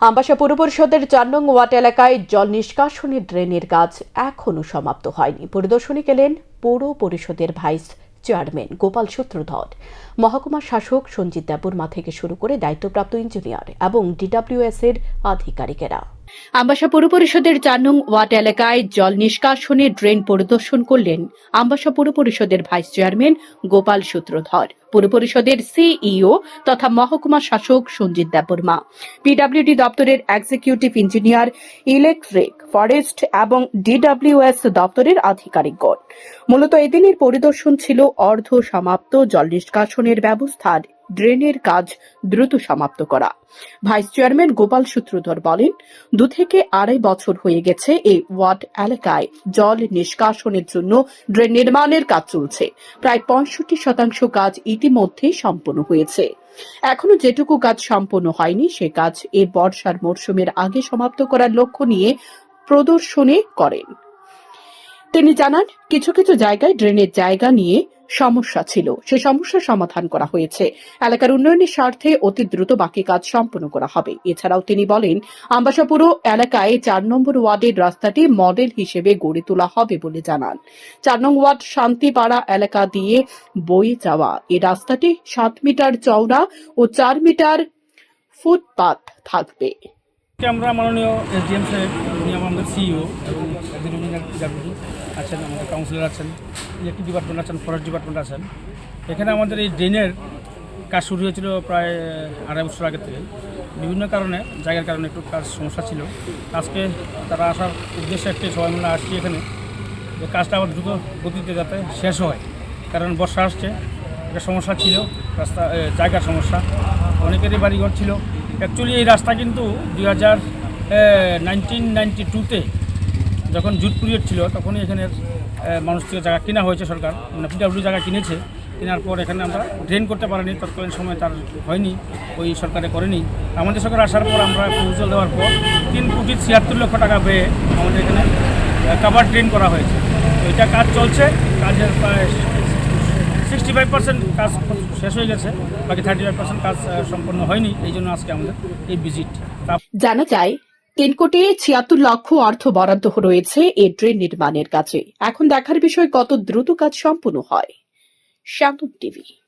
আম্বাসা পৌর পরিষদের চার নং ওয়াট এলাকায় জল নিষ্কাশনী ড্রেনের কাজ এখনও সমাপ্ত হয়নি। পরিদর্শনে গেলেন পৌর পরিষদের ভাইস চেয়ারম্যান গোপাল সূত্রধর। মহকুমা শাসক সঞ্জিত দেববর্মা থেকে শুরু করে দায়িত্বপ্রাপ্ত ইঞ্জিনিয়ার এবং ডিডাব্লিউএস এর আধিকারিকেরা। আম্বাসা পৌর পরিষদের চার নং ওয়ার্ড এলাকায় জল নিষ্কাশনী ড্রেন পরিদর্শন করলেন আম্বাসা পৌর পরিষদের ভাইস চেয়ারম্যান গোপাল সূত্রধর। পৌর পরিষদের সিইও তথা মহকুমা শাসক সঞ্জিত দেববর্মা। পিডব্লিউডি দপ্তরের এক্সিকিউটিভ ইঞ্জিনিয়ার ইলেকট্রিক ফরেস্ট এবং ডিডব্লিউএস দপ্তরের আধিকারিকগণ। মূলত এদিনের পরিদর্শন ছিল অর্ধ সমাপ্ত জল নিষ্কাশনের ব্যবস্থার ড্রেনের কাজ দ্রুত সমাপ্ত করা। ভাইস চেয়ারম্যান গোপাল সূত্রধর বলেন দু থেকে আড়াই বছর হয়ে গেছে এই ওয়ার্ড এলাকায় জল নিষ্কাশনের জন্য ড্রেন নির্মাণের কাজ চলছে। প্রায় পঁয়ষট্টি শতাংশ কাজ ইতিমধ্যে সম্পন্ন হয়েছে। এখনও যেটুকু কাজ সম্পন্ন হয়নি, সে কাজ এ বর্ষার মরশুমের আগে সমাপ্ত করার লক্ষ্য নিয়ে প্রদর্শনী করেন। তিনি জানান, কিছু কিছু জায়গায় ড্রেনের জায়গা নিয়ে সমস্যা ছিল। সে সমস্যার সমাধান করা হয়েছে। এলাকার উন্নয়নের স্বার্থে অতি দ্রুত বাকি কাজ সম্পন্ন করা হবে। এছাড়াও তিনি বলেন, আম্বাসাপুর এলাকায় চার নম্বর ওয়ার্ডের রাস্তাটি মডেল হিসেবে গড়ে তোলা হবে বলে জানান। চার নং ওয়ার্ড শান্তিপাড়া এলাকা দিয়ে বয়ে যাওয়া। এই রাস্তাটি সাত মিটার চওড়া ও চার মিটার ফুটপাথ থাকবে। আমরা মাননীয় এসডিএম সাহেব, উনি আমাদের সিইও এবং এক্সিকিউটিভ ডাব্লিউ আছেন আমাদের কাউন্সিলর আছেন ইলেকট্রিক ডিপার্টমেন্ট আছেন ফরেস্ট ডিপার্টমেন্ট আছেন। এখানে আমাদের এই ড্রেনের কাজ শুরু হয়েছিল প্রায় আড়াই বছর আগে থেকে। বিভিন্ন কারণে, জায়গার কারণে একটু কাজ সমস্যা ছিল। আজকে তারা আসার উদ্দেশ্যে একটি সবাই মিলে আসছি এখানে। যে কাজটা আবার দ্রুত গতিতে যাতে শেষ হয়। কারণ বর্ষা আসছে, একটা সমস্যা ছিল, রাস্তা জায়গার সমস্যা। অনেকেরই বাড়িঘর ছিল। অ্যাকচুয়ালি এই রাস্তা কিন্তু দুই হাজার নাইনটিন নাইনটি টুতে যখন জুট পিরিয়ড ছিল, তখনই এখানে মানুষ থেকে জায়গা কেনা হয়েছে সরকার। মানে পিডাব্লিউ জায়গা কিনেছে। কেনার পর এখানে আমরা ড্রেন করতে পারিনি, তৎকালীন সময় তার হয়নি, ওই সরকারে করেনি। আমাদের সরকার আসার পর আমরা প্রপোজাল দেওয়ার পর তিন কোটি ছিয়াত্তর লক্ষ টাকা ব্যয়ে আমাদের এখানে কাভার ড্রেন করা হয়েছে। এটা কাজ চলছে, কাজের প্রায় সিক্সটি ফাইভ পার্সেন্ট কাজ শেষ হয়ে গেছে, বাকি থার্টি ফাইভ পার্সেন্ট কাজ সম্পন্ন হয়নি। এই জন্য আজকে আমাদের এই ভিজিট জানা যায় তিন কোটি ছিয়াত্তর লক্ষ অর্থ বরাদ্দ রয়েছে এ ড্রেন নির্মাণের কাজে। এখন দেখার বিষয় কত দ্রুত কাজ সম্পূর্ণ হয়। শ্যামন টিভি।